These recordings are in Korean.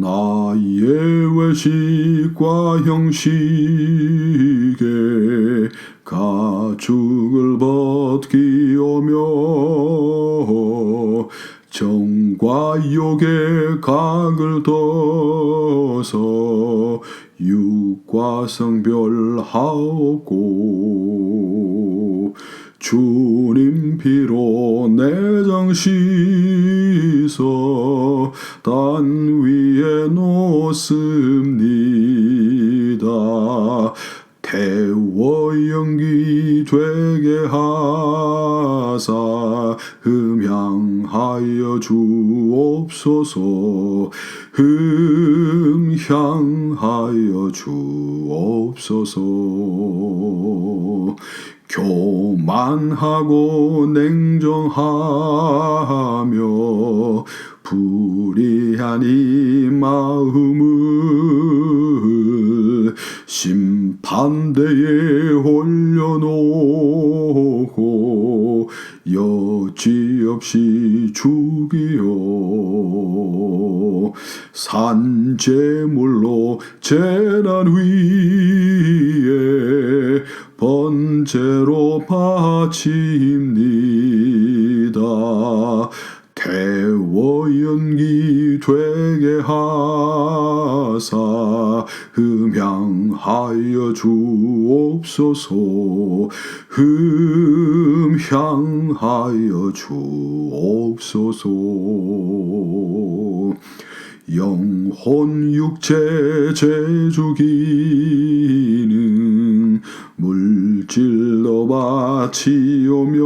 나의 외식과 형식에 가축을 벗기오며 정과 욕의 각을 떠서 육과 성별하옵고 주님 피로 내 장 씻어 단 놓습니다. 태워 연기 되게 하사 흠향하여 주옵소서. 흠향하여 주옵소서. 교만하고 냉정하며 불의한 이 마음 심판대에 올려놓고 여지없이 죽이요 산재물로 재난 위에 번제로 바칩니다. 태워 연기 되게 하사 흠향하여 주옵소서. 흠향하여 주옵소서. 영혼 육체 제주기는 물질로 바치오며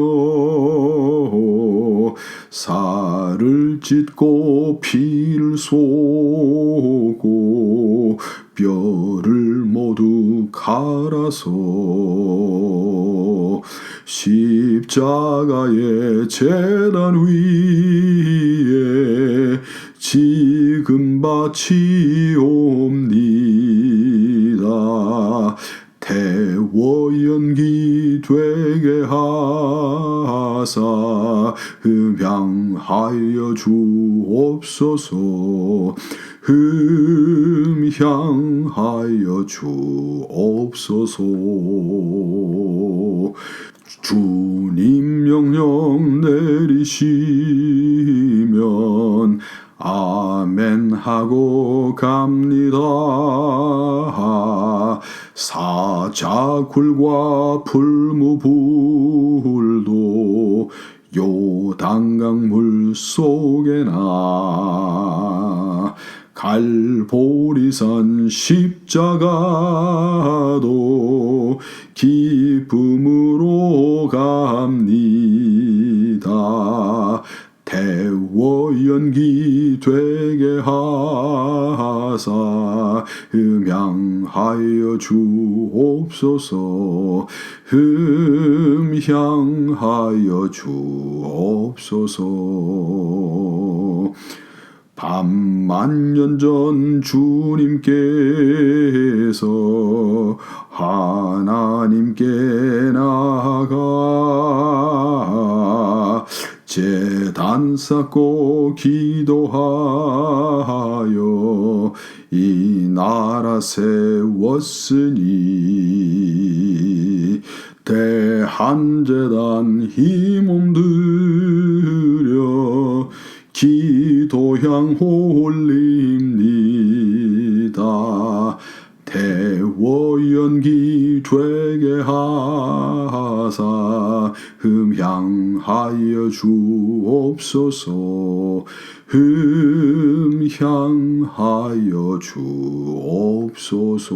찢고 피를 쏘고 뼈를 모두 갈아서 십자가의 재단 위에 지금 바치옵니다. 태워 연기 되게 하사 흠향하여 주옵소서 흠향하여 주옵소서 주님 명령 내리시면 아멘 하고 갑니다. 사자굴과 풀무불도 요단강 물 속에나 갈보리산 십자가도 기쁨으로 갑니다. 태워 연기 되게 하 사 흠향하여 주옵소서. 흠향하여 주옵소서. 반만년 전 주님께서 하나님께 나 재단 쌓고 기도하여 이 나라 세웠으니 대한재단 힘ом 들여 기도향 홀립니다. 태워 연기 되게 하사 흠향하여 주옵소서. 흠향하여 주옵소서